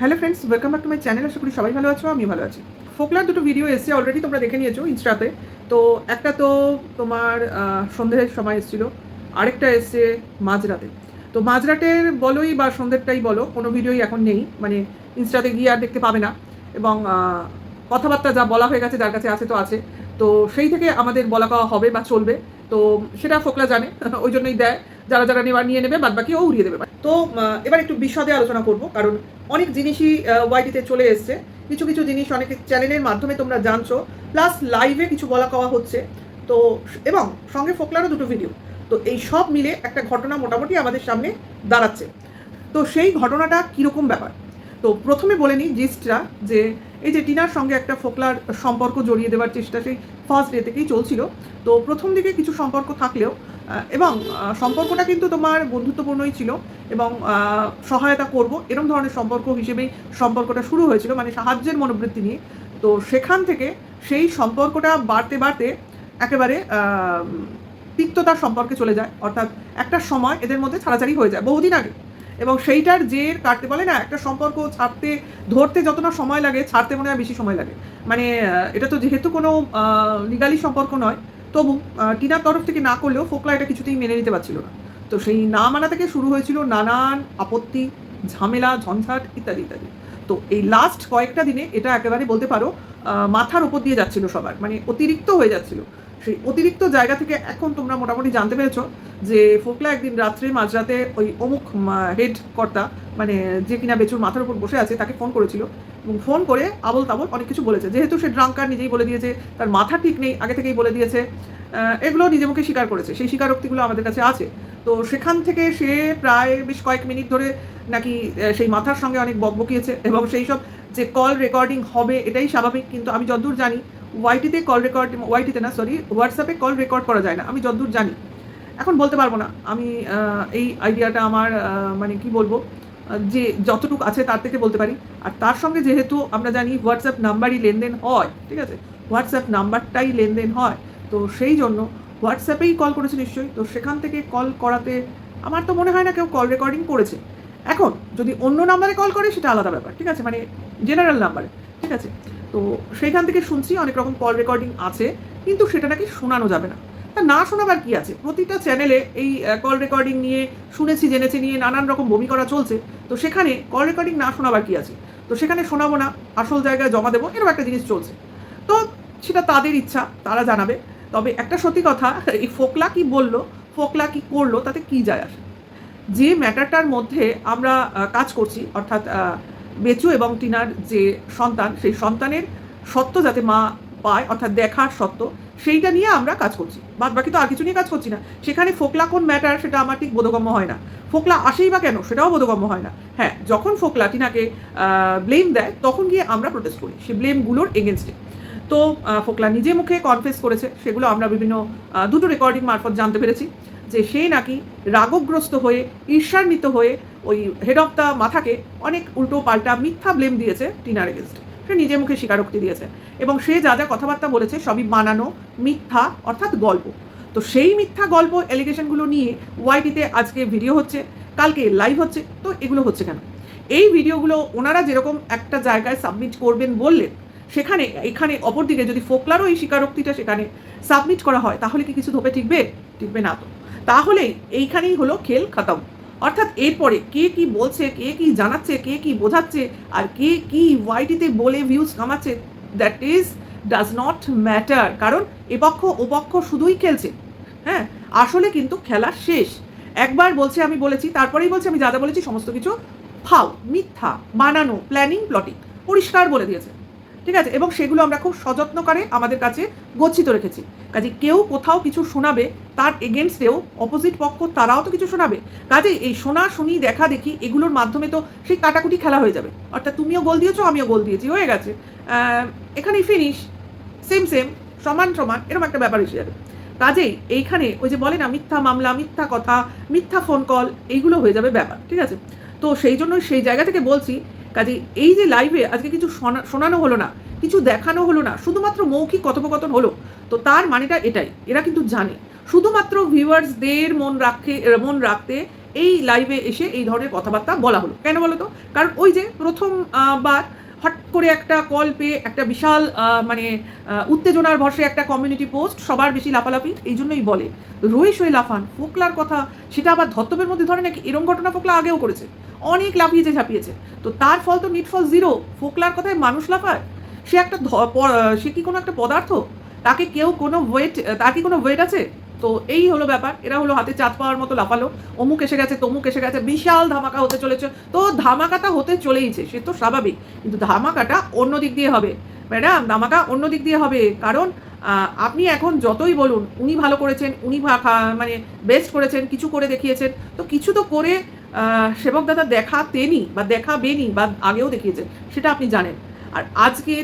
Hello friends welcome back to my channel আশা করি সবাই ভালো আছো আমি ভালো আছি। ফোকলার দুটো ভিডিও এসছে অলরেডি তোমরা দেখে নিয়েছো ইনস্টাতে তো একটা তো তোমার সন্ধ্যের সময় এসেছিল, আরেকটা এসছে মাঝরাতে। তো মাঝরাতের বলোই বা সন্ধ্যেরটাই বলো, কোনো ভিডিওই এখন নেই মানে ইনস্টাতে গিয়ে আর দেখতে পাবে না। এবং কথাবার্তা যা বলা হয়ে গেছে, যার কাছে আছে তো আছে। তো সেই থেকে আমাদের বলা কওয়া হবে বা চলবে। তো সেটা ফোকলা জানে, ওই জন্যই দেয়। যারা যারা নেওয়া নিয়ে নেবে বাদ বাকি ও উড়িয়ে দেবে। তো এবার একটু বিশদে আলোচনা করব, কারণ অনেক জিনিসই ওয়াইটিতে চলে এসছে। কিছু কিছু জিনিস অনেক চ্যানেলের মাধ্যমে তোমরা জানছো। প্লাস লাইভে কিছু বলা কওয়া হচ্ছে। তো, এবং সঙ্গে ফোকলারও দুটো ভিডিও তো এই সব মিলে একটা ঘটনা মোটামুটি আমাদের সামনে দাঁড়াচ্ছে। তো সেই ঘটনাটা কীরকম ব্যাপার? তো প্রথমে বলে নিই জিস্টরা যে এই যে টিনার সঙ্গে একটা ফোকলার সম্পর্ক জড়িয়ে দেওয়ার চেষ্টা সেই ফার্স্ট ডে থেকেই চলছিল। তো প্রথম দিকে কিছু সম্পর্ক থাকলেও এবং সম্পর্কটা কিন্তু তোমার বন্ধুত্বপূর্ণই ছিল এবং সহায়তা করব এরকম ধরনের সম্পর্ক হিসেবেই সম্পর্কটা শুরু হয়েছিল মানে সাহায্যের মনোবৃত্তি নিয়ে। তো সেখান থেকে সেই সম্পর্কটা বাড়তে বাড়তে একেবারে তিক্ততার সম্পর্কে চলে যায়। অর্থাৎ একটা সময় এদের মধ্যে ছাড়াছাড়ি হয়ে যায়, বহুদিন আগে। এবং সেইটার জের কাটতে বলে না একটা সম্পর্ক ছাড়তে, ধরতে যতটা সময় লাগে, ছাড়তে মনে হয় বেশি সময় লাগে। মানে এটা তো যেহেতু কোনো লিগালি সম্পর্ক নয়, তবু টিনার তরফ থেকে না করলেও ফোকলা এটা কিছুতেই মেনে নিতে পারছিল না। তো সেই না মানা থেকে শুরু হয়েছিল নানান আপত্তি, ঝামেলা, ঝঞ্ঝাট ইত্যাদি ইত্যাদি। তো এই লাস্ট কয়েকটা দিনে এটা একেবারে বলতে পারো মাথার ওপর দিয়ে যাচ্ছিল সবার মানে অতিরিক্ত হয়ে যাচ্ছিল। সেই অতিরিক্ত জায়গা থেকে এখন তোমরা মোটামুটি জানতে পেরেছ যে ফোকলা একদিন রাত্রে মাঝরাতে ওই অমুক হেড কর্তা মানে যে কিনা বেচুর মাথার উপর বসে আছে, তাকে ফোন করেছিল এবং ফোন করে আবল তাবল অনেক কিছু বলেছে। যেহেতু সে ড্রাঙ্কার নিজেই বলে দিয়েছে, তার মাথা ঠিক নেই, আগে থেকেই বলে দিয়েছে এগুলো নিজে মুখে স্বীকার করেছে। সেই স্বীকারোক্তিগুলো আমাদের কাছে আছে। তো সেখান থেকে সে প্রায় বেশ কয়েক মিনিট ধরে নাকি সেই মাথার সঙ্গে অনেক বকবকিয়েছে এবং সেই সব যে কল রেকর্ডিং হবে, এটাই স্বাভাবিক। কিন্তু আমি যতদূর জানি ওয়াইটিতে কল রেকর্ড ওয়াইটিতে না সরি হোয়াটসঅ্যাপে কল রেকর্ড করা যায় না, আমি যতদূর জানি। এখন বলতে পারব না, আমি এই আইডিয়াটা আমার মানে কি বলব যে যতটুকু আছে তার থেকে বলতে পারি। আর তার সঙ্গে যেহেতু আমরা জানি হোয়াটসঅ্যাপ নাম্বারই লেনদেন হয়, ঠিক আছে? হোয়াটসঅ্যাপ নাম্বারটাই লেনদেন হয়, তো সেই জন্য হোয়াটসঅ্যাপেই কল করেছে নিশ্চয়ই, তো সেখান থেকে কল করাতে আমার তো মনে হয় না কেউ কল রেকর্ডিং করেছে। এখন যদি অন্য নাম্বারে কল করে, সেটা আলাদা ব্যাপার, ঠিক আছে? মানে জেনারেল নাম্বারে ঠিক আছে? তো সেইখান থেকে শুনছি অনেক রকম কল রেকর্ডিং আছে, কিন্তু সেটা নাকি শোনানো যাবে না। তা না শোনাবার কি আছে? প্রতিটা চ্যানেলে এই কল রেকর্ডিং নিয়ে শুনেছি, জেনেছি, নিয়ে নানান রকম বমি করা চলছে। তো সেখানে কল রেকর্ডিং না শোনাবার কি আছে? তো সেখানে শোনাবো না, আসল জায়গায় জমা দেবো, এরকম একটা জিনিস চলছে। তো সেটা তাদের ইচ্ছা, তারা জানাবে। তবে একটা সত্যি কথা, এই ফোকলা কি বলল, ফোকলা কি করল, তাতে কি যায় আসে? যে ম্যাটারটার মধ্যে আমরা কাজ করছি, অর্থাৎ বেচু এবং টিনার যে সন্তান, সেই সন্তানের সত্য যাতে মা পায়, অর্থাৎ দেখার সত্য, সেইটা নিয়ে আমরা কাজ করছি। বাদ বাকি তো আর কিছু নিয়ে কাজ করছি না। সেখানে ফোকলা কোন ম্যাটার সেটা আমার ঠিক বোধগম্য হয় না। ফোকলা আসেই বা কেন, সেটাও বোধগম্য হয় না। হ্যাঁ যখন ফোকলা টিনাকে ব্লেম দেয়, তখন গিয়ে আমরা প্রোটেস্ট করি। সে ব্লেমগুলোর এগেনস্টে তো ফোকলা নিজে মুখে কনফেস করেছে, সেগুলো আমরা বিভিন্ন দুটো রেকর্ডিং মারফত জানতে পেরেছি যে সে নাকি রাগগ্রস্ত হয়ে, ঈর্ষান্বিত হয়ে ওই হেড অফ দ্য মাথাকে অনেক উল্টো পাল্টা মিথ্যা ব্লেম দিয়েছে টিনার এগেনস্টে সে নিজে মুখে স্বীকারোক্তি দিয়েছে এবং সে যা যা কথাবার্তা বলেছে সবই বানানো মিথ্যা অর্থাৎ গল্প। তো সেই মিথ্যা গল্প এলিগেশনগুলো নিয়ে ওয়াইটিতে আজকে ভিডিও হচ্ছে, কালকে লাইভ হচ্ছে, তো এগুলো হচ্ছে কেন? এই ভিডিওগুলো ওনারা যেরকম একটা জায়গায় সাবমিট করবেন বললেন, সেখানে, এখানে অপরদিকে যদি ফোকলারও এই স্বীকারোক্তিটা সেখানে সাবমিট করা হয়, তাহলে কি কিছু ধোপে টিকবে? টিকবে না তো। তাহলে এইখানেই হলো খেল খতম। অর্থাৎ এরপরে কে কি বলছে, কে কি জানাচ্ছে, কে কি বোঝাচ্ছে, আর কে কি ওয়াইটিতে বলে views কামাচ্ছে that is does not matter কারণ এপক্ষ ওপক্ষ শুধুই খেলছে। হ্যাঁ আসলে কিন্তু খেলা শেষ। একবার বলছে আমি বলেছি, তারপরেই বলছে আমি যা যা বলেছি সমস্ত কিছু ফাও মিথ্যা, বানানো প্ল্যানিং প্লটিং পরিষ্কার বলে দিয়েছে। ঠিক আছে? এবং সেগুলো আমরা খুব সযত্ন করে আমাদের কাছে গচ্ছিত রেখেছি। কাজে কেউ কোথাও কিছু শোনাবে, তার এগেনস্টেও অপোজিট পক্ষ তারাও তো কিছু শোনাবে। কাজে এই শোনা, শুনি, দেখা, দেখি, এগুলোর মাধ্যমে তো সেই কাটাকুটি খেলা হয়ে যাবে। অর্থাৎ তুমিও গোল দিয়েছ, আমিও গোল দিয়েছি, হয়ে গেছে। এখানেই ফিনিশ সেম সেম সমান সমান, এরকম একটা ব্যাপার এসে যাবে। কাজেই এইখানে ওই যে বলে না, মিথ্যা মামলা, মিথ্যা কথা, মিথ্যা ফোন কল এইগুলো হয়ে যাবে ব্যাপার, ঠিক আছে? তো সেই জন্য সেই জায়গা থেকে বলছি কাজে এই যে লাইভে আজকে কিছু শোনানো হলো না, কিছু দেখানো হলো না, শুধুমাত্র মৌখিক কথোপকথন হলো, তো তার মানেটা এটাই, এরা কিন্তু জানে। শুধুমাত্র ভিউয়ার্সদের মন রাখে মন রাখতে এই লাইভে এসে এই ধরনের কথাবার্তা বলা হলো। কেন বলো তো? কারণ ওই যে প্রথম বার হট করে একটা কল পেয়ে একটা বিশাল মানে উত্তেজনার ভরসে একটা কমিউনিটি পোস্ট সবার বেশি লাফালাফি, এই জন্যই বলে। রয়ে শয়ে লাফান, ফোকলার কথা, সেটা আবার ধত্তবের মধ্যে ধরে নাকি, এরম ঘটনা ফোকলা আগেও করেছে। অনেক লাফিয়েছে, ঝাঁপিয়েছে। তো তার ফল তো নিট ফল জিরো ফোকলার কথায় মানুষ লাফায়? সে একটা সে কি কোনো একটা পদার্থ? তাকে কেউ কোনো ওয়েট তার কি কোনো ওয়েট আছে? তো এই হলো ব্যাপার। এরা হলো হাতে চাঁদ পাওয়ার মতো লাফালো। অমুক এসে গেছে, তমুক এসে গেছে, বিশাল ধামাকা হতে চলেছে। তো ধামাকাটা হতে চলেইছে, সে তো স্বাভাবিক। কিন্তু ধামাকাটা অন্য দিক দিয়ে হবে। ম্যাডাম, ধামাকা অন্য দিক দিয়ে হবে। কারণ আপনি এখন যতই বলুন, উনি ভালো করেছেন, উনি মানে বেস্ট করেছেন, কিছু করে দেখিয়েছেন। তো কিছু তো করে সেবক দাদা দেখাতেনি বা দেখাবেনি বা আগেও দেখিয়েছেন, সেটা আপনি জানেন। আর আজকে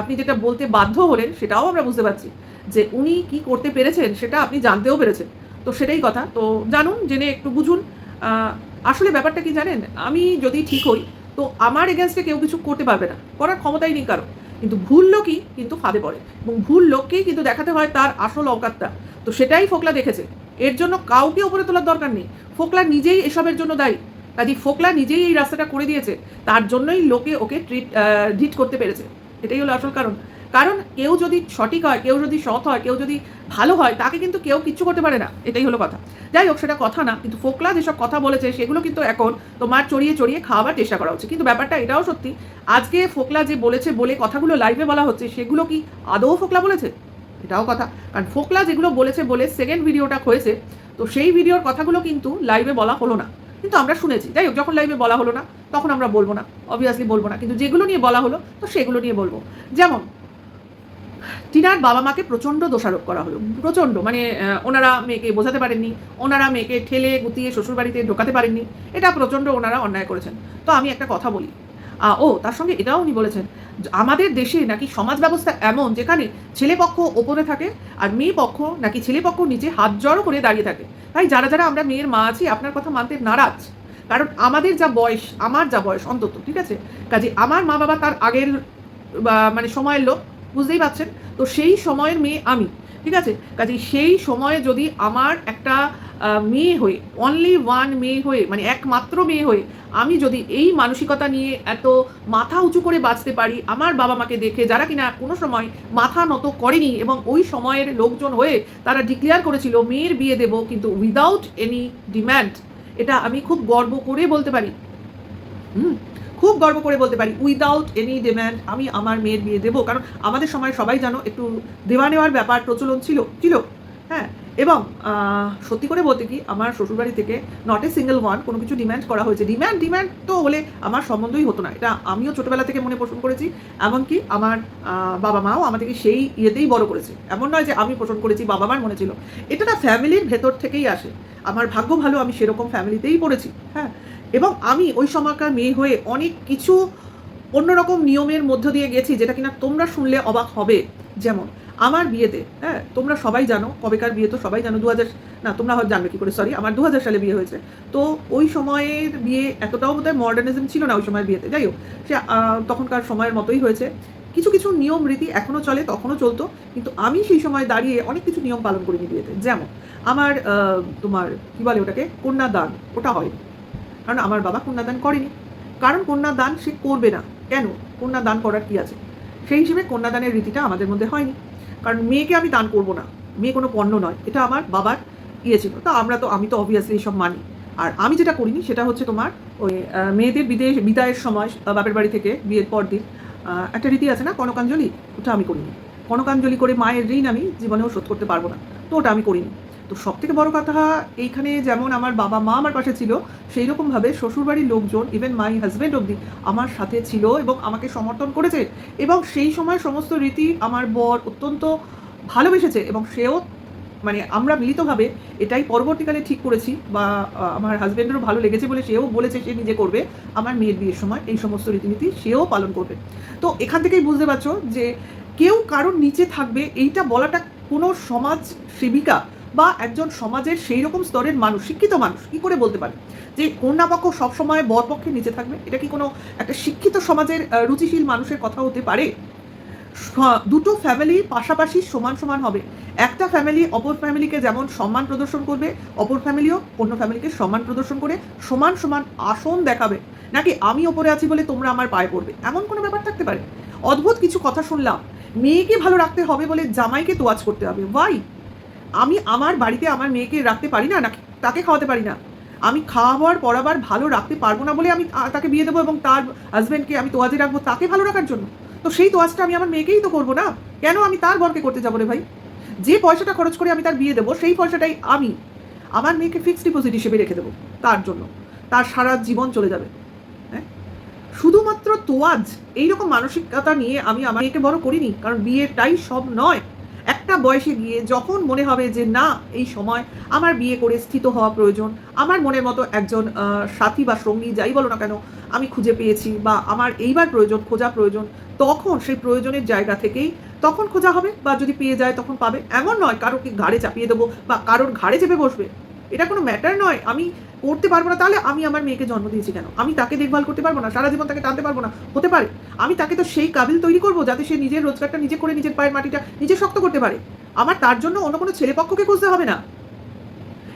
আপনি যেটা বলতে বাধ্য হলেন, সেটাও আমরা বুঝতে পারছি যে উনি কি করতে পেরেছেন, সেটা আপনি জানতেও পেরেছেন। তো সেটাই কথা। তো জানুন, জেনে একটু বুঝুন। আসলে ব্যাপারটা কি জানেন? আমি যদি ঠিক হই, তো আমার এগেনস্টে কেউ কিছু করতে পারবে না। করার ক্ষমতাই নেই কারও। কিন্তু ভুল লোকই কিন্তু ফাঁদে পড়ে। এবং ভুল লোককেই কিন্তু দেখাতে হয় তার আসল অকাতটা তো সেটাই ফোকলা দেখেছে। এর জন্য কাউকে উপরে তোলার দরকার নেই। ফোকলা নিজেই এসবের জন্য দায়ী। কাজে ফোকলা নিজেই এই রাস্তাটা করে দিয়েছে, তার জন্যই লোকে ওকে ট্রিট ডিট করতে পেরেছে। এটাই হলো আসল কারণ। কারণ কেউ যদি সঠিক হয়, কেউ যদি সৎ হয়, কেউ যদি ভালো হয়, তাকে কিন্তু কেউ কিচ্ছু করতে পারে না। এটাই হলো কথা। যাই হোক, সেটা কথা না, কিন্তু ফোকলা যেসব কথা বলেছে, সেগুলো কিন্তু এখন তোমার চড়িয়ে চড়িয়ে খাওয়াবার চেষ্টা করা হচ্ছে কিন্তু ব্যাপারটা এটাও সত্যি, আজকে ফোকলা যে বলেছে বলে কথাগুলো লাইভে বলা হচ্ছে, সেগুলো কি আদৌ ফোকলা বলেছে? এটাও কথা। কারণ ফোকলা যেগুলো বলেছে বলে সেকেন্ড ভিডিওটা হয়েছে, তো সেই ভিডিওর কথাগুলো কিন্তু লাইভে বলা হলো না। কিন্তু আমরা শুনেছি। যাই হোক, যখন লাইভে বলা হলো না, তখন আমরা বলব না অবভিয়াসলি বলব না। কিন্তু যেগুলো নিয়ে বলা হলো, তো সেগুলো নিয়ে বলব। যেমন, টিনার বাবা মাকে প্রচণ্ড দোষারোপ করা হলো। প্রচণ্ড মানে ওনারা মেয়েকে বোঝাতে পারেননি, ওনারা মেয়েকে ঠেলে গুতিয়ে শ্বশুরবাড়িতে ঢোকাতে পারেননি। এটা প্রচণ্ড ওনারা অন্যায় করেছেন। তো আমি একটা কথা বলি। ও, তার সঙ্গে এটাও উনি বলেছেন আমাদের দেশে নাকি সমাজ ব্যবস্থা এমন যেখানে ছেলে পক্ষ ওপরে থাকে আর মেয়ে পক্ষ নাকি ছেলে পক্ষ নিচে হাত জড়ো করে দাঁড়িয়ে থাকে। তাই যারা যারা আমরা মেয়ের মা আছি, আপনার কথা মানতে নারাজ। কারণ আমাদের যা বয়স, আমার যা বয়স অন্তত, ঠিক আছে? কাজে আমার মা বাবা তার আগের মানে সময়ের লোক, বুঝতেই পারছেন? তো সেই সময়ের মেয়ে আমি। ঠিক আছে? কাজে সেই সময়ে যদি আমার একটা মেয়ে হয়ে অনলি ওয়ান মেয়ে হয়ে মানে একমাত্র মেয়ে হয়ে আমি যদি এই মানসিকতা নিয়ে এত মাথা উঁচু করে বাঁচতে পারি, আমার বাবা মাকে দেখে, যারা কিনা কোনো সময় মাথা নত করেনি এবং ওই সময়ের লোকজন হয়ে তারা ডিক্লেয়ার করেছিল, মেয়ের বিয়ে দেব, কিন্তু উইদাউট এনি ডিম্যান্ড এটা আমি খুব গর্ব করে বলতে পারি। হুম? খুব গর্ব করে বলতে পারি উইদাউট এনি ডিম্যান্ড আমি আমার মেয়ের বিয়ে দেবো। কারণ আমাদের সময় সবাই জানো, একটু দেওয়া নেওয়ার ব্যাপার প্রচলন ছিল ছিল। হ্যাঁ এবং সত্যি করে বলতে কি, আমার শ্বশুরবাড়ি থেকে নট এ সিঙ্গেল ওয়ান কোনো কিছু ডিম্যান্ড করা হয়েছে। ডিম্যান্ড ডিম্যান্ড তো হলে আমার সম্বন্ধই হতো না। এটা আমিও ছোটোবেলা থেকে মনে পোষণ করেছি, এমনকি আমার বাবা মাও আমাদেরকে সেই ইয়েতেই বড় করেছে। এমন নয় যে আমি পোষণ করেছি, বাবা মার মনে ছিল। এটা না ফ্যামিলির ভেতর থেকেই আসে। আমার ভাগ্য ভালো, আমি সেরকম ফ্যামিলিতেই পড়েছি। হ্যাঁ এবং আমি ওই সময়কার মেয়ে হয়ে অনেক কিছু অন্যরকম নিয়মের মধ্য দিয়ে গেছি যেটা কিনা তোমরা শুনলে অবাক হবে। যেমন, আমার বিয়েতে হ্যাঁ তোমরা সবাই জানো, কবেকার বিয়ে তো সবাই জানো দু হাজার না, তোমরা হয়তো জানবে কি করে সরি আমার দু হাজার সালে বিয়ে হয়েছে। তো ওই সময়ের বিয়ে এতটাও বোধহয় মডার্নিজম ছিল না ওই সময়ের বিয়েতে। যাই হোক, সে তখনকার সময়ের মতোই হয়েছে। কিছু কিছু নিয়ম রীতি এখনও চলে, তখনও চলতো, কিন্তু আমি সেই সময় দাঁড়িয়ে অনেক কিছু নিয়ম পালন করিনি বিয়েতে। যেমন, আমার তোমার, কী বলে ওটাকে, কন্যাদান, ওটা হয়নি। কারণ আমার বাবা কন্যাদান করেনি। কারণ কন্যাদান সে করবে না। কেন? কন্যাদান করার কি আছে? সেই হিসেবে কন্যাদানের রীতিটা আমাদের মধ্যে হয়নি। কারণ মেয়েকে আমি দান করব না। মেয়ে কোনো পণ্য নয়। এটা আমার বাবার ইয়ে ছিল। তো আমরা তো, আমি তো অবভিয়াসলি এইসব মানি। আর আমি যেটা করিনি সেটা হচ্ছে তোমার ওই মেয়েদের বিদেশ, বিদায়ের সময় বাপের বাড়ি থেকে বিয়ের পর দিন একটা রীতি আছে না? কনকাঞ্জলি, ওটা আমি করিনি। কনকাঞ্জলি করে মায়ের ঋণ আমি জীবনেও শোধ করতে পারব না। তো ওটা আমি করিনি। তো সব থেকে বড় কথা এইখানে যেমন আমার বাবা মা আমার পাশে ছিল সেই রকমভাবে শ্বশুরবাড়ির লোকজন ইভেন মাই হাজব্যান্ড অবধি আমার সাথে ছিল এবং আমাকে সমর্থন করেছে। এবং সেই সময় সমস্ত রীতি আমার বর অত্যন্ত ভালোবেসেছে এবং সেও মানে আমরা মিলিতভাবে এটাই পরবর্তীকালে ঠিক করেছি বা আমার হাজব্যান্ডেরও ভালো লেগেছে বলে সেও বলেছে সে নিজে করবে। আমার মেয়ের বিয়ের সময় এই সমস্ত রীতিনীতি সেও পালন করবে। তো এখান থেকেই বুঝতে পারছ যে কেউ কারোর নিচে থাকবে, এইটা বলাটা কোনো সমাজ সেবিকা বা একজন সমাজের সেই রকম স্তরের মানুষ, শিক্ষিত মানুষ, কি করে বলতে পারে? যে কন্যাপক্ষ সবসময় বরপক্ষের নিচে থাকবে? এটা কি কোনো একটা শিক্ষিত সমাজের রুচিশীল মানুষের কথা হতে পারে? দুটো ফ্যামিলি পাশাপাশি সমান সমান হবে। একটা ফ্যামিলি অপর ফ্যামিলিকে যেমন সম্মান প্রদর্শন করবে, অপর ফ্যামিলিও অন্য ফ্যামিলিকে সম্মান প্রদর্শন করে সমান সমান আসন দেখাবে। নাকি আমি ওপরে আছি বলে তোমরা আমার পায়ে পড়বে? এমন কোনো ব্যাপার থাকতে পারে। অদ্ভুত কিছু কথা শুনলাম। মেয়েকে ভালো রাখতে হবে বলে জামাইকে তোয়াজ করতে হবে। ওয়াই আমি আমার বাড়িতে আমার মেয়েকে রাখতে পারি না, নাকি তাকে খাওয়াতে পারি না? আমি খাওয়াবার পড়াবার ভালো রাখতে পারব না বলে আমি তাকে বিয়ে দেবো এবং তার হাজব্যান্ডকে আমি তোয়াজে রাখব তাকে ভালো রাখার জন্য। তো সেই তোয়াজটা আমি আমার মেয়েকেই তো করব না? কেন আমি তার বরকে করতে যাব রে ভাই? যে পয়সাটা খরচ করে আমি তার বিয়ে দেবো, সেই পয়সাটাই আমি আমার মেয়েকে ফিক্সড ডিপোজিট হিসেবে রেখে দেবো তার জন্য। তার সারা জীবন চলে যাবে। হ্যাঁ? শুধুমাত্র তোয়াজ, এইরকম মানসিকতা নিয়ে আমি আমার মেয়েকে বড় করিনি, কারণ বিয়েটাই সব নয়। একটা বয়সে গিয়ে যখন মনে হবে যে, না, এই সময় আমার বিয়ে করে স্থিত হওয়া প্রয়োজন, আমার মনের মতো একজন সাথী বা সঙ্গী যাই বলো না কেন, আমি খুঁজে পেয়েছি বা আমার এইবার প্রয়োজন, খোঁজা প্রয়োজন, তখন সেই প্রয়োজনের জায়গা থেকেই তখন খোঁজা হবে বা যদি পেয়ে যায় তখন পাবে। এমন নয় কারোকে ঘাড়ে চাপিয়ে দেবো বা কারোর ঘাড়ে চেপে বসবে। এটা কোনো ম্যাটার নয়। আমি করতে পারব না, তাহলে আমি আমার মেয়েকে জন্ম দিয়েছি কেন? আমি তাকে দেখভাল করতে পারব না, সারা জীবন তাকে টানতে পারব না। হতে পারে। আমি তাকে তো সেই কাবিল তৈরি করব যাতে সে নিজের রোজগারটা নিজে করে নিজের পায়ের মাটিটা নিজে শক্ত করতে পারে। আমার তার জন্য অন্য কোনো ছেলেপক্ষকে খুঁজতে হবে না।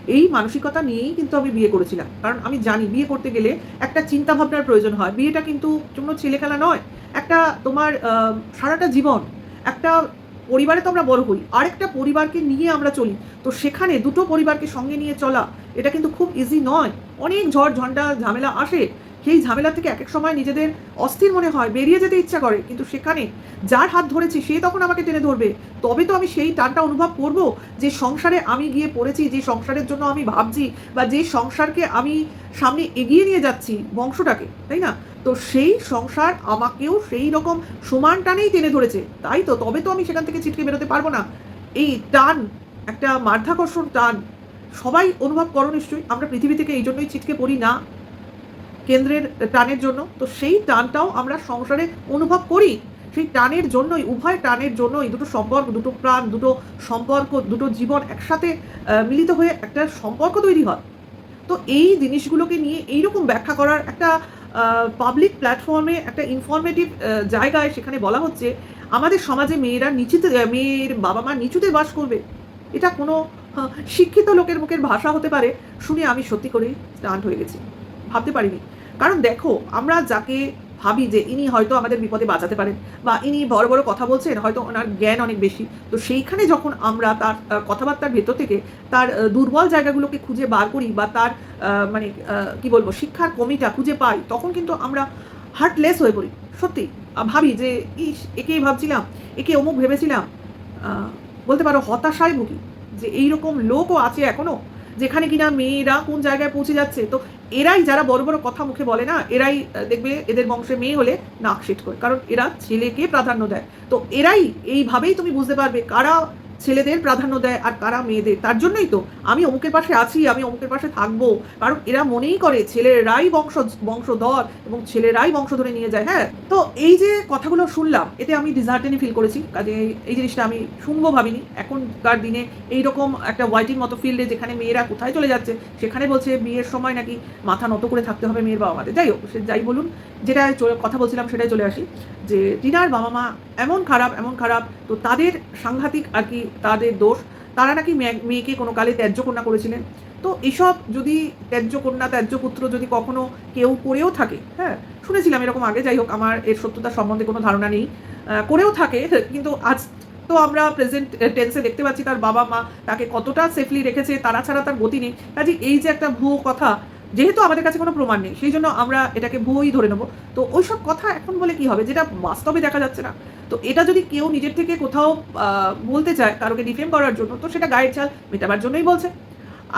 এই মানসিকতা নিয়েই কিন্তু আমি বিয়ে করেছিলাম। কারণ আমি জানি বিয়ে করতে গেলে একটা চিন্তা ভাবনার প্রয়োজন হয়। বিয়েটা কিন্তু কোনো ছেলে খেলা নয়। একটা তোমার সারাটা জীবন একটা পরিবারে তো আমরা বড় হই, আরেকটা পরিবারকে নিয়ে আমরা চলি। তো সেখানে দুটো পরিবারকে সঙ্গে নিয়ে চলা, এটা কিন্তু খুব ইজি নয়। অনেক ঝড় ঝঞ্ঝা ঝামেলা আসে। সেই ঝামেলা থেকে এক এক সময় নিজেদের অস্থির মনে হয়, বেরিয়ে যেতে ইচ্ছা করে। কিন্তু সেখানে যার হাত ধরেছি, সে তখন আমাকে টেনে ধরবে। তবে তো আমি সেই টানটা অনুভব করব যে সংসারে আমি গিয়ে পড়েছি, যে সংসারের জন্য আমি ভাবছি বা যে সংসারকে আমি সামনে এগিয়ে নিয়ে যাচ্ছি বংশটাকে, তাই না? তো সেই সংসার আমাকেও সেই রকম সমান টানেই টেনে ধরেছে। তাই তো, তবে তো আমি সেখান থেকে ছিটকে বেরোতে পারব না। এই টান, একটা মাধ্যাকর্ষণ টান, সবাই অনুভব করো নিশ্চয়ই, আমরা পৃথিবী থেকে এই জন্যই ছিটকে পড়ি না কেন্দ্রের টানের জন্য। তো সেই টানটাও আমরা সংসারে অনুভব করি। সেই টানের জন্যই, উভয় টানের জন্যই দুটো সম্পর্ক, দুটো প্রাণ, দুটো সম্পর্ক, দুটো জীবন একসাথে মিলিত হয়ে একটা সম্পর্ক তৈরি হয়। তো এই জিনিসগুলোকে নিয়ে এইরকম ব্যাখ্যা করার একটা পাবলিক প্ল্যাটফর্মে একটা ইনফরমেটিভ জায়গায় সেখানে বলা হচ্ছে, আমাদের সমাজে মেয়েরা নিচুতে মেয়ের বাবা মা নিচুতে বাস করবে। এটা কোনো শিক্ষিত লোকের মুখের ভাষা হতে পারে, শুনে আমি সত্যি করেই স্টান্ট হয়ে গেছি। ভাবতে পারিনি। কারণ দেখো, আমরা যাকে ভাবি যে ইনি হয়তো আমাদের বিপদে বাঁচাতে পারেন বা ইনি বড় বড় কথা বলছেন, হয়তো ওনার জ্ঞান অনেক বেশি। তো সেইখানে যখন আমরা তার কথাবার্তার ভেতর থেকে তার দুর্বল জায়গাগুলোকে খুঁজে বার করি বা তার মানে কি বলব, শিক্ষার কমিটা খুঁজে পাই, তখন কিন্তু আমরা হার্টলেস হয়ে পড়ি। সত্যি ভাবি যে, ইস, একেই ভাবছিলাম, একে অমুক ভেবেছিলাম। বলতে পারো হতাশায় ভুগি যে, এইরকম লোকও আছে এখনও? যেখানে কিনা মেয়েরা কোন জায়গায় পৌঁছে যাচ্ছে, তো এরাই যারা বড় বড় কথা মুখে বলে না, এরাই দেখবে এদের বংশে মেয়ে হলে নাক সেট করে। কারণ এরা ছেলেকে প্রাধান্য দেয়। তো এরাই এইভাবেই তুমি বুঝতে পারবে কারা ছেলেদের প্রাধান্য দেয় আর কারা মেয়েদের? তার জন্যই তো আমি অমুকের পাশে আছি, আমি অমুকের পাশে থাকব। কারণ এরা মনেই করে ছেলেরাই বংশ, বংশধর এবং ছেলেরাই বংশ ধরে নিয়ে যায় হ্যাঁ? তো এই যে কথাগুলো শুনলাম, এতে আমি ডিজার্টেনই ফিল করেছি। কাজে এই জিনিসটা আমি শুনব ভাবিনি। এখনকার দিনে এইরকম একটা ওয়াইটিং মতো ফিল্ডে যেখানে মেয়েরা কোথায় চলে যাচ্ছে, সেখানে বলছে বিয়ের সময় নাকি মাথা নত করে থাকতে হবে মেয়ের বাবা মাদের। যাই হোক, সে যাই বলুন যেটা কথা বলছিলাম সেটাই চলে আসি। যে টিনার বাবা মা এমন খারাপ এমন খারাপ, তো তাদের সাংঘাতিক আর কি তাদের দোষ, তারা নাকি মেয়েকে কোনো কালে ত্যায্য কন্যা করেছিলেন। তো এসব যদি ত্যায্য কন্যা, ত্যায্য পুত্র যদি কখনো কেউ করেও থাকে হ্যাঁ শুনেছিলাম এরকম আগে, যাই হোক, আমার এর সত্যতা সম্বন্ধে কোনো ধারণা নেই করেও থাকে, কিন্তু আজ তো আমরা প্রেজেন্ট টেন্সে দেখতে পাচ্ছি তার বাবা মা তাকে কতটা সেফলি রেখেছে, তারা ছাড়া তার গতি নেই। কাজে এই যে একটা ভুয়ো কথা যেহেতু আমাদের কাছে কোনো প্রমাণ নেই, সেই জন্য আমরা এটাকে ভুয়োই ধরে নেব। তো ওইসব কথা এখন বলে কি হবে? যেটা বাস্তবে দেখা যাচ্ছে না। তো এটা যদি কেউ নিজের থেকে কোথাও বলতে চায় কারোকে ডিফেম করার জন্য, তো সেটা গায়ের চাল মেটাবার জন্যই বলছে।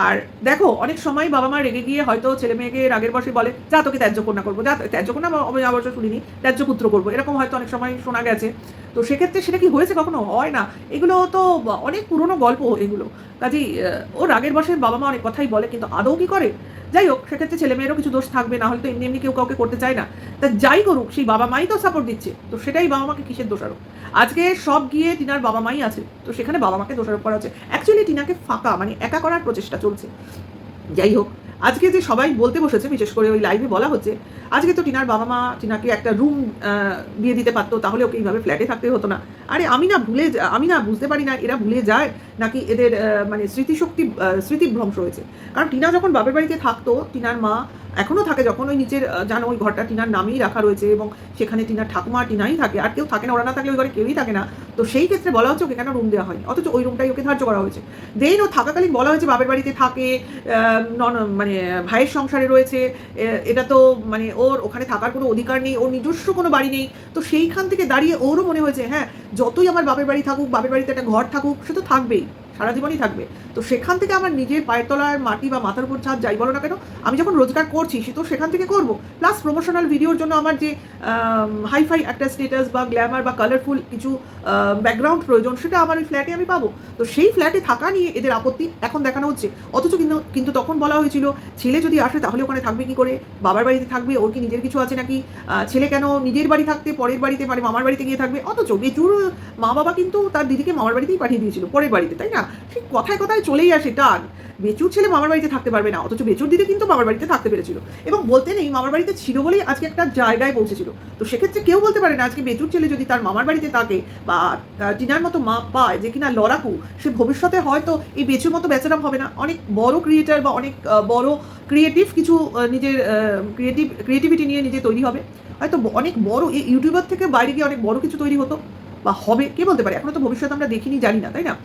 আর দেখো, অনেক সময় বাবা মা রেগে গিয়ে হয়তো ছেলে মেয়েকে রাগের বসে বলে, যা তোকে ত্যায্য কন্যা করব, যা ত্যায্য কন্যা, আমি অবশ্য শুনিনি, ত্যায্য পুত্র করব। এরকম হয়তো অনেক সময় শোনা গেছে। তো সেক্ষেত্রে সেটা কি হয়েছে কখনো? হয় না। এগুলো তো অনেক পুরনো গল্প এগুলো। কাজেই ও রাগের বসে বাবা মা অনেক কথাই বলে, কিন্তু আদৌ কি করে? যাই হোক সেক্ষেত্রে ছেলে মেয়েরও কিছু দোষ থাকবে, না হলে তো এমনি এমনি কেউ কাউকে করতে চায় না। তা যাই করুক, সেই বাবা মাই তো সাপোর্ট দিচ্ছে। তো সেটাই বাবা মাকে কিসের দোষারোপ? আজকে সব গিয়ে টিনার বাবা মাই আছে, তো সেখানে বাবা মাকে দোষারোপ করা হচ্ছে। অ্যাকচুয়ালি টিনাকে ফাঁকা মানে একা করার প্রচেষ্টা চলছে। যাই হোক আজকে যে সবাই বলতে বসেছে, বিশেষ করে ওই লাইভে বলা হচ্ছে, আজকে তো টিনার বাবা মা টিনাকে একটা রুম দিয়ে দিতে পারতো, তাহলে ওকে এইভাবে ফ্ল্যাটে থাকতে হতো না। আরে আমি না ভুলে আমি না বুঝতে পারি না এরা ভুলে যায় নাকি এদের মানে স্মৃতিশক্তি স্মৃতিভ্রংশ হয়েছে। কারণ টিনা যখন বাপের বাড়িতে থাকতো, টিনার মা এখনও থাকে যখন ওই নিচের জানো, ওই ঘরটা টিনার নামেই রাখা রয়েছে এবং সেখানে টিনার ঠাকুমা টিনাই থাকে আর কেউ থাকে না, ওরা না থাকলে ওই ঘরে কেউই থাকে না। তো সেই ক্ষেত্রে বলা হচ্ছে ওকে কেন রুম দেওয়া হয়নি? অথচ ওই রুমটাই ওকে ধার্য করা হয়েছে। দেন ও থাকাকালীন বলা হয়েছে বাপের বাড়িতে থাকে নন মানে ভাইয়ের সংসারে রয়েছে এটা তো মানে ওর ওখানে থাকার কোনো অধিকার নেই, ওর নিজস্ব কোনো বাড়ি নেই। তো সেইখান থেকে দাঁড়িয়ে ওরও মনে হয়েছে হ্যাঁ যতই আমার বাপের বাড়ি থাকুক, বাপের বাড়িতে একটা ঘর থাকুক, সে তো থাকবেই, সারা জীবনই থাকবে। তো সেখান থেকে আমার নিজের পায়ের তলার মাটি বা মাথার উপর ছাদ যাই বলো না কেন, আমি যখন রোজগার করছি, সে তো সেখান থেকে করব। প্লাস প্রমোশনাল ভিডিওর জন্য আমার যে হাইফাই একটা স্টেটাস বা গ্ল্যামার বা কালারফুল কিছু ব্যাকগ্রাউন্ড প্রয়োজন, সেটা আমার ওই ফ্ল্যাটে আমি পাবো। তো সেই ফ্ল্যাটে থাকা নিয়ে এদের আপত্তি এখন দেখানো হচ্ছে। অথচ কিন্তু কিন্তু তখন বলা হয়েছিল, ছেলে যদি আসে তাহলে ওখানে থাকবে কি করে? বাবার বাড়িতে থাকবে? ওর কি নিজের কিছু আছে নাকি? ছেলে কেন নিজের বাড়ি থাকতে, পরের বাড়িতে মানে মামার বাড়িতে গিয়ে থাকবে? অথচ বেচুর মা বাবা কিন্তু তার দিদিকে মামার বাড়িতেই পাঠিয়ে দিয়েছিল, পরের বাড়িতে, তাই না? সেই কথায় কথায় চলেই আসে টান বেচুর ছেলে মামার বাড়িতে থাকতে পারবে না, অথচ বেচুর দিদি কিন্তু মামার বাড়িতে থাকতে পেরেছিল। এবং বলতে নেই, মামার বাড়িতে ছিল বলেই আজকে একটা জায়গায় পৌঁছেছিল। তো সেক্ষেত্রে কেউ বলতে পারে না, আজকে বেচুর ছেলে যদি তার মামার বাড়িতে থাকে বা টিনার মতো মা পায় যে কিনা লড়াকু, সে ভবিষ্যতে হয়তো এই বেচুর মতো বেচারাম হবে না। অনেক বড় ক্রিয়েটার বা অনেক বড় ক্রিয়েটিভ কিছু নিজের ক্রিয়েটিভ ক্রিয়েটিভিটি নিয়ে নিজে তৈরি হবে। হয়তো অনেক বড়, এই ইউটিউবার থেকে বাইরে গিয়ে অনেক বড় কিছু তৈরি হতো বা হবে, কে বলতে পারে? এখনও তো ভবিষ্যৎ আমরা দেখিনি, জানি না, তাই না?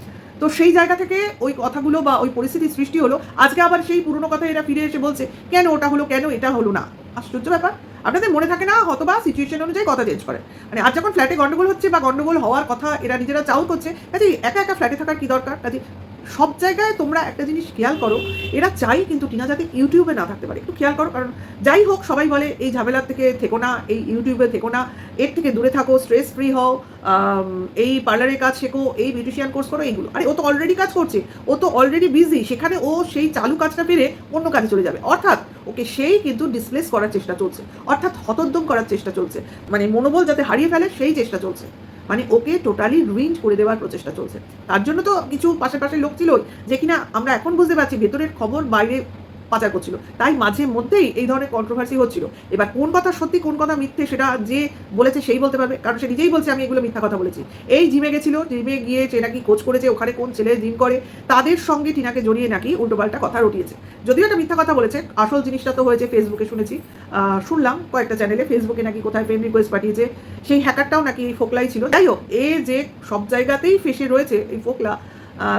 তো সেই জায়গা থেকে ওই কথাগুলো বা ওই পরিস্থিতির সৃষ্টি হলো। আজকে আবার সেই পুরনো কথা এরা ফিরে এসে বলছে, কেন ওটা হলো, কেন এটা হলো না? আশ্চর্য ব্যাপার। আপনাদের মনে থাকে না হতবা সিচুয়েশন অনুযায়ী কথা চেঞ্জ করে? মানে আজ যখন ফ্ল্যাটে গন্ডগোল হচ্ছে বা গন্ডগোল হওয়ার কথা এরা নিজেরা চাও করছে কাজে একা একা ফ্ল্যাটে থাকার কি দরকার? কাজে সব জায়গায় তোমরা একটা জিনিস খেয়াল করো, এরা চাই কিন্তু টিনা যাতে ইউটিউবে না থাকতে পারে। একটু খেয়াল করো, কারণ যাই হোক, সবাই বলে এই ঝামেলার থেকে থেকো না, এই ইউটিউবে থেকো না, এর থেকে দূরে থাকো স্ট্রেস ফ্রি হও এই পার্লারের কাজ শেখো, এই বিউটিশিয়ান কোর্স করো, এইগুলো। আরে, ও তো অলরেডি কাজ করছে, ও তো অলরেডি বিজি সেখানে ও সেই চালু কাজটা ফেলে অন্য কাজে চলে যাবে। অর্থাৎ, ওকে সেই কিন্তু ডিসপ্লেস করার চেষ্টা চলছে, অর্থাৎ হতোদ্যম করার চেষ্টা চলছে মানে মনোবল যাতে হারিয়ে ফেলে, সেই চেষ্টা চলছে। মানে ওকে টোটালি রুইন করে দেওয়ার প্রচেষ্টা চলছে। তার জন্য তো কিছু পাশে পাশে লোক ছিল যে কিনা আমরা এখন বুঝতে পারছি ভেতরের খবর বাইরে পাচার করছিল। তাই মাঝে মধ্যেই এই ধরনের কন্ট্রোভার্সি হচ্ছিল। এবার কোন কথা সত্যি, কোন কথা মিথ্যে সেটা যে বলেছে সেই বলতে পারবে। কারণ সে নিজেই বলছে, আমি এগুলো মিথ্যা কথা বলেছি। এই জিমে গেছিল, জিমে গিয়ে সে নাকি কোচ করেছে, ওখানে কোন ছেলে জিম করে। তাদের সঙ্গে টিনাকে জড়িয়ে নাকি উল্টোপাল্টা কথা রটিয়েছে। যদিও একটা মিথ্যা কথা বলেছে, আসল জিনিসটা তো হয়েছে ফেসবুকে শুনেছি। শুনলাম কয়েকটা চ্যানেলে ফেসবুকে নাকি কোথায় ফ্রেন্ড রিকোয়েস্ট পাঠিয়েছে। সেই হ্যাকারটাও নাকি ফোকলাই ছিল। যাই হোক, এ যে সব জায়গাতেই ফেসে রয়েছে এই ফোকলা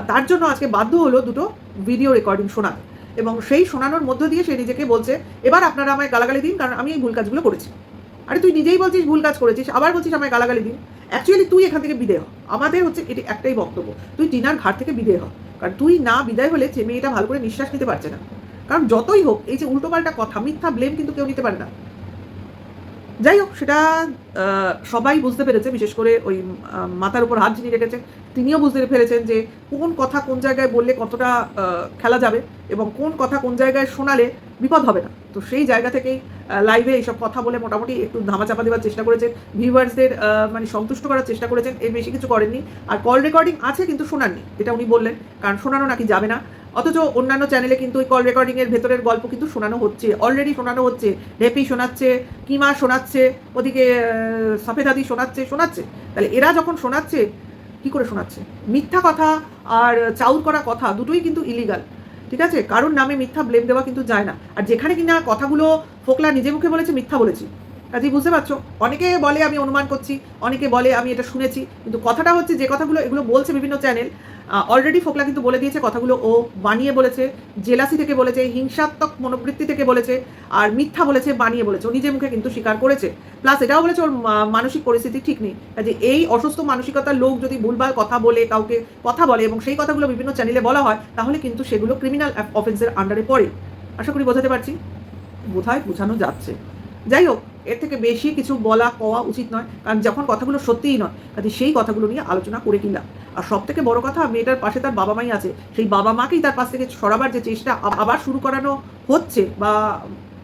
তার জন্য আজকে বাধ্য হলো দুটো ভিডিও রেকর্ডিং শোনাতে। এবং সেই শোনানোর মধ্য দিয়ে সে নিজেকে বলছে, এবার আপনারা আমায় গালাগালি দিন, কারণ আমি এই ভুল কাজগুলো করেছি। আরে, তুই নিজেই বলছিস ভুল কাজ করেছিস, আবার বলছিস আমায় গালাগালি দিন। অ্যাকচুয়ালি তুই এখান থেকে বিদেয় আমাদের হচ্ছে এটি একটাই বক্তব্য, তুই টিনার ঘাট থেকে বিদেয় হ। কারণ তুই না বিদায় হলে সে মেয়েটা ভালো করে নিঃশ্বাস নিতে পারছে না। কারণ যতই হোক, এই যে উল্টোপাল্টা কথা, মিথ্যা ব্লেম কিন্তু কেউ নিতে পারে না। যাই হোক, সেটা সবাই বুঝতে পেরেছে, বিশেষ করে ওই মাথার উপর হাত যিনি রেখেছেন। তিনিও বুঝতে পেরেছেন যে কোন কথা কোন জায়গায় বললে কতটা খেলা যাবে এবং কোন কথা কোন জায়গায় শোনালে বিপদ হবে না। তো সেই জায়গা থেকেই লাইভে এইসব কথা বলে মোটামুটি একটু ধামাচাপা দেওয়ার চেষ্টা করেছেন। ভিউয়ার্সদের মানে সন্তুষ্ট করার চেষ্টা করেছেন। এর বেশি কিছু করেননি। আর কল রেকর্ডিং আছে কিন্তু শোনাননি, এটা উনি বললেন। কারণ শোনানো নাকি যাবে না। অথচ অন্যান্য চ্যানেলে কিন্তু ওই কল রেকর্ডিং এর ভেতরের গল্প কিন্তু শোনানো হচ্ছে। অলরেডি শোনানো হচ্ছে। রেপি শোনাচ্ছে, কিমা শোনাচ্ছে, ওদিকে সফেদাদি শোনাচ্ছে শোনাচ্ছে। তাহলে এরা যখন শোনাচ্ছে, কি করে শোনাচ্ছে? মিথ্যা কথা আর চাউর করা কথা দুটোই কিন্তু ইলিগাল ঠিক আছে? কারোর নামে মিথ্যা ব্লেম দেওয়া কিন্তু যায় না। আর যেখানে কিনা কথাগুলো ফোকলা নিজে মুখে বলেছে, মিথ্যা বলেছি। কাজেই বুঝতে পারছ? অনেকে বলে, আমি অনুমান করছি, অনেকে বলে, আমি এটা শুনেছি। কিন্তু কথাটা হচ্ছে যে কথাগুলো, এগুলো বলছে বিভিন্ন চ্যানেল অলরেডি ফোকলা কিন্তু বলে দিয়েছে কথাগুলো। ও বানিয়ে বলেছে, জেলাসি থেকে বলেছে, হিংসাত্মক মনোবৃত্তি থেকে বলেছে, আর মিথ্যা বলেছে, বানিয়ে বলেছে। ও নিজে মুখে কিন্তু স্বীকার করেছে। প্লাস এটাও বলেছে ওর মানসিক পরিস্থিতি ঠিক নেই। কাজে এই অসুস্থ মানসিকতার লোক যদি ভুলভাল কথা বলে, কাউকে কথা বলে এবং সেই কথাগুলো বিভিন্ন চ্যানেলে বলা হয়, তাহলে কিন্তু সেগুলো ক্রিমিনাল অফেন্সের আন্ডারে পড়ে। আশা করি বোঝাতে পারছি? বোধহয় বোঝানো যাচ্ছে। যাই হোক, এর থেকে বেশি কিছু বলা, কওয়া উচিত নয়। কারণ যখন কথাগুলো সত্যিই নয়, কাজে সেই কথাগুলো নিয়ে আলোচনা করে কিনা। আর সব থেকে বড় কথা, মেয়েটার পাশে তার বাবা মাই আছে। সেই বাবা মাকেই তার পাশ থেকে সরাবার যে চেষ্টা আবার শুরু করানো হচ্ছে বা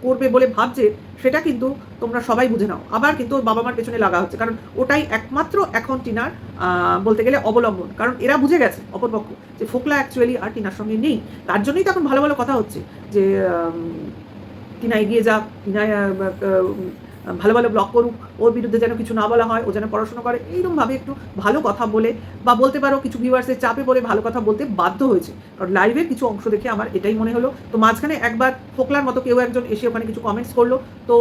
করবে বলে ভাবছে, সেটা কিন্তু তোমরা সবাই বুঝে নাও। আবার কিন্তু ওর বাবা মার পেছনে লাগা হচ্ছে। কারণ ওটাই একমাত্র এখন টিনার বলতে গেলে অবলম্বন। কারণ এরা বুঝে গেছে অপরপক্ষ যে ফোকলা অ্যাকচুয়ালি আর টিনার সঙ্গে নেই। তার জন্যই তো এখন ভালো ভালো কথা হচ্ছে যে টিনা এগিয়ে যাক, টিনা ভালো ভালো ব্লগ করুক, ওর বিরুদ্ধে যেন কিছু না বলা হয়, ও যেন পড়াশোনা করে, এইরকমভাবে একটু ভালো কথা বলে বা বলতে পারো কিছু ভিউয়ার্সের চাপে পড়ে ভালো কথা বলতে বাধ্য হয়েছে। কারণ লাইভের কিছু অংশ দেখে আমার এটাই মনে হলো। তো মাঝখানে একবার ফোকলার মতো কেউ একজন এসে ওখানে কিছু কমেন্টস করল। তো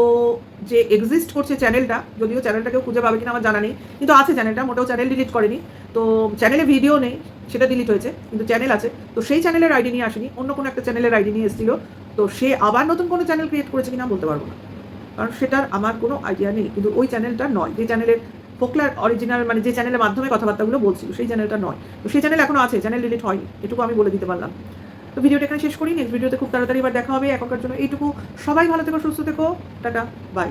যে এক্সিস্ট করছে চ্যানেলটা যদিও চ্যানেলটা কেউ খুঁজে পাবে কিনা আমার জানা নেই, কিন্তু আছে চ্যানেলটা মোটেও চ্যানেল ডিলিট করেনি। তো চ্যানেলে ভিডিও নেই, সেটা ডিলিট হয়েছে, কিন্তু চ্যানেল আছে। তো সেই চ্যানেলের আইডি নিয়ে আসেনি, অন্য কোনো একটা চ্যানেলের আইডি নিয়ে এসেছিল। তো সে আবার নতুন কোনো চ্যানেল ক্রিয়েট করেছে কিনা বলতে পারব না। কারণ সেটার আমার কোনো আইডিয়া নেই। কিন্তু ওই চ্যানেলটা নয়। যে চ্যানেলের ফোকলার অরিজিনাল মানে যে চ্যানেলের মাধ্যমে কথাবার্তাগুলো বলছিল, সেই চ্যানেলটা নয়। তো সেই চ্যানেল এখনও আছে। চ্যানেল ডিলিট হয়নি। এটুকু আমি বলে দিতে পারলাম। তো ভিডিওটা এখানে শেষ করি। নেক্সট ভিডিওতে খুব তাড়াতাড়ি এবার দেখা হবে। এখনকার জন্য এইটুকু। সবাই ভালো থেকো, সুস্থ থেকো। টাটা। বাই